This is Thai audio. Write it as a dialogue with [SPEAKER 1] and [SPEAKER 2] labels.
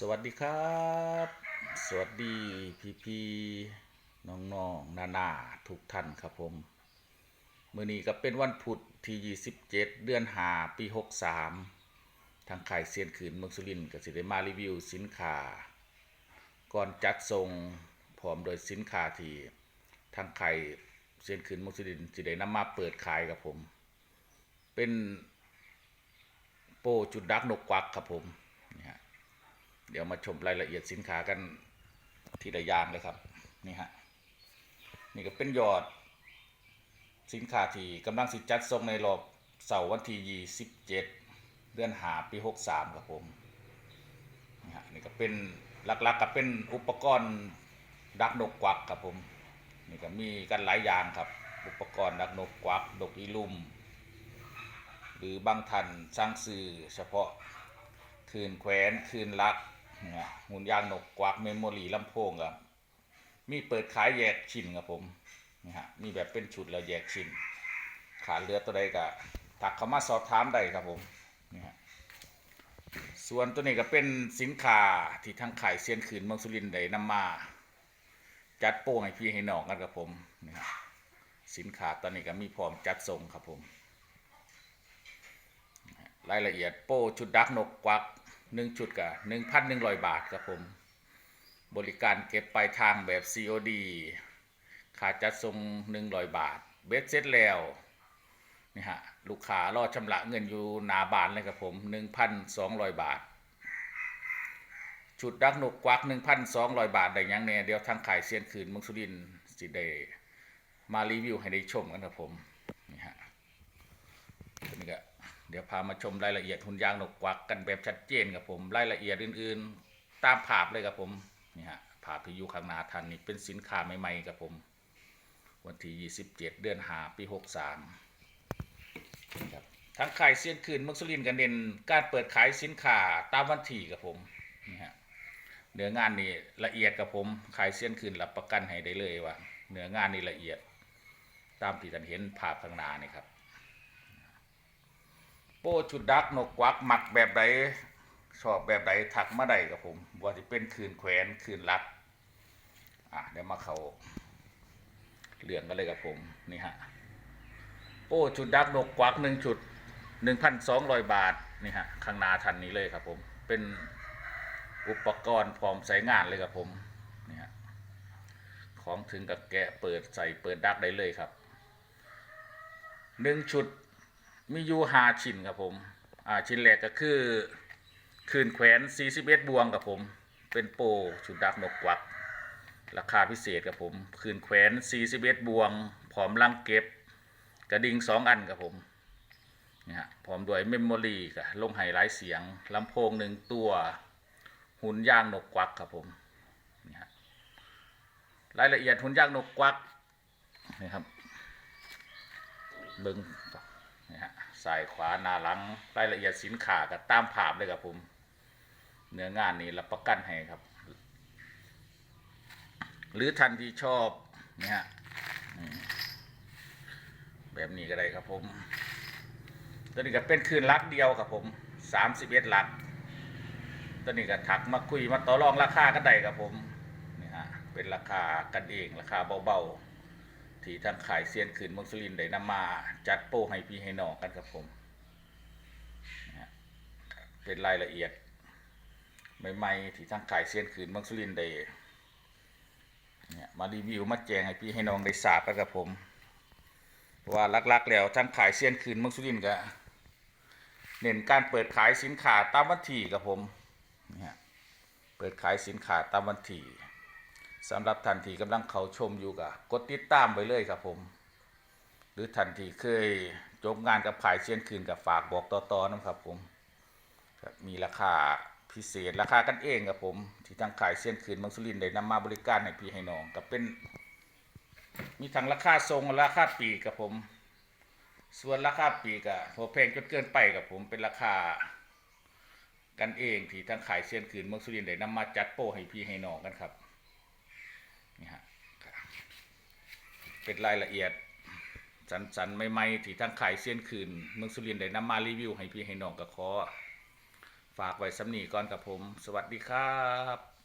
[SPEAKER 1] สวัสดีครับ สวัสดีพี่พี่น้องน้องนานาทุกท่านครับผม มื่อนี้ก็เป็นวันพุธที่ 27 เดือนหาปี 63 ทางขายเซียนขืนเมืองสุรินทร์ก็สิได้มารีวิวสินค้า ก่อนจัดส่งพร้อมโดยสินค้าที่ทางขายเซียนขืนเมืองสุรินทร์สิได้นำมาเปิดขายกับผม เป็นโปจุดดักนกกวักครับผม เดี๋ยวมาชมรายละเอียดสินค้ากันทีละอย่างเลยครับนี่ฮะนี่ก็เป็นยอดสินค้าที่กำลังสิจัดส่งในรอบเสาร์วันที่27เดือนหาปี63ครับผมนี่ฮะนี่ก็เป็นหลักๆก็เป็นอุปกรณ์ดักนกกวักครับผมนี่ก็มีกันหลายอย่างครับ อุปกรณ์ดักนกกวักดกอีลุ่มหรือบางท่านสร้างสื่อเฉพาะคืนแขวนคืนลัก เนี่ยหุ่นยางนกกวักเมมโมรีลำโพงครับมีเปิดขายแยกชิ้นครับผมนี่ฮะมีแบบเป็นชุดแล้วแยกชิ้น ขาเรือตัวใดก็ถักเข้ามาสอบถามได้ครับผมนี่ฮะส่วนตัวนี้ก็เป็นสินค้าที่ทางขายเซียนขืนเมืองสุรินทร์ได้นำมา จัดโป้งให้พี่ให้น้องกันครับผมนี่ฮะสินค้าตอนนี้ก็มีพร้อมจัดส่งครับผม รายละเอียดโป้ชุดดักนกกวัก หนึ่งชุดกับหนึ่งพันหนึ่งร้อยบาทครับผม บริการเก็บปลายทางแบบ COD ค่าจัดส่งหนึ่งร้อยบาท เบ็ดเสร็จแล้วนี่ฮะลูกค้ารอชำระเงินอยู่หนาบานเลยครับผมหนึ่งพันสองร้อยบาท ชุดดักหนกกวักหนึ่งพันสองร้อยบาทได้ยังแน่เดี๋ยวทางขายเซียนคืนมืองสุรินสิได้มารีวิวให้ได้ชมกันครับผมนี่ฮะ เดี๋ยวพามาชมรายละเอียดหุ่นยางหนกกวักกันแบบชัดเจนกับผมรายละเอียดอื่นๆ ตามภาพเลยครับผมนี่ฮะภาพที่อยู่ข้างหน้าท่านนี่เป็นสินค้าใหม่ๆครับผม วันที่27 เดือนหาปี 63ครับทั้งขายเซียนคืนมืองสุรินกันเน้นการเปิดขายสินค้าตามวันที่ครับผมนี่ฮะเนื้องานนี่ละเอียดกับผมขายเซียนคืนรับประกันให้ได้เลยว่าเนื้องานนี่ละเอียดตามที่ท่านเห็นภาพข้างหน้านี่ครับ ป้ชุดดักนกกวักหมักแบบใดชอบแบบใดถักมาได้กับผมว่าจะเป็นคืนแขวนคืนรัดอะเดี๋ยวมาเขาเรื่องกันเลยกับผมนี่ฮะโป้ชุดดักนกกวักหนึ่งชุดหนึ่งพันสองร้อยบาทนี่ฮะข้างหน้าทันนี้เลยครับผมเป็นอุปกรณ์พร้อมใช้งานเลยครับผมนี่ฮะของถึงกับแกะเปิดใส่เปิดดักได้เลยครับหนึ่งชุด มีอยู่ห้าชิ้นครับผม อ่าชิ้นแรกก็คือคืนแขวน41บวงครับผม เป็นโปชุดดักนกกวัก ราคาพิเศษครับผม คืนแขวน41บวง พร้อมลังเก็บ กระดิ่งสองอันครับผมนี่ฮะพร้อมด้วยเมมโมรีกับลงไฮไลท์เสียงลำโพงหนึ่งตัวหุ่นย่างนกกวักครับผมนี่ฮะรายละเอียดหุ่นย่างนกกวักนี่ครับเบิ้ง นี่ฮะซ้ายขวาหน้าหลังรายละเอียดสินค้ากับตามภาพเลยครับผม เนื้องานนี้รับประกันให้ครับ หรือท่านที่ชอบนี่ฮะแบบนี้ก็ได้ครับผมตัวนี้ก็เป็นคืนลักเดียวครับผมสามสิบเอ็ดลักตัวนี้ก็ถักมาคุยมาต่อรองราคากันได้ครับผมนี่ฮะเป็นราคากันเองราคาเบาๆ ที่ทางขายเซียนขืนมืองสุรินทร์ได้นำมา จัดโป้ให้พี่ให้น้องกันครับผม เป็นรายละเอียดใหม่ๆที่ทางขายเซียนขืนมืองสุรินได้เนี่ยมารีวิวมาแจ้งให้พี่ให้น้องได้ทราบกันครับผมเพราะว่าลักๆแล้วทางขายเซียนขืนมืองสุรินก็เน้นการเปิดขายสินค้าตามวันที่ครับผมนี่ฮะเปิดขายสินค้าตามวันที่ สำหรับท่านที่กำลังเขาชมอยู่ก็กดติดตามไปเลยครับผม หรือท่านที่เคยจบงานกับขายเชียนคืนกับฝากบอกต่อๆนะครับผมมีราคาพิเศษราคากันเองครับผม ที่ทางขายเชียนคืนเมังสุรินได้นำมาบริการให้พี่ให้น้องก็เป็น มีทั้งราคาทรงและราคาปีกครับผม ส่วนราคาปีกอะพอแพงจนเกินไปกับผมเป็นราคากันเองที่ทางขายเชียนคืนเมืองสุรินได้นำมาจัดโปรให้พี่ให้น้องกันครับ นี่ฮะเป็นรายละเอียด สันสันๆใหม่ๆที่ทั้งขายเส้นคืนเมืองสุรินได้นำมารีวิวให้พี่ให้น้องกับคอฝากไว้สำนีก่อนกับผม สวัสดีครับ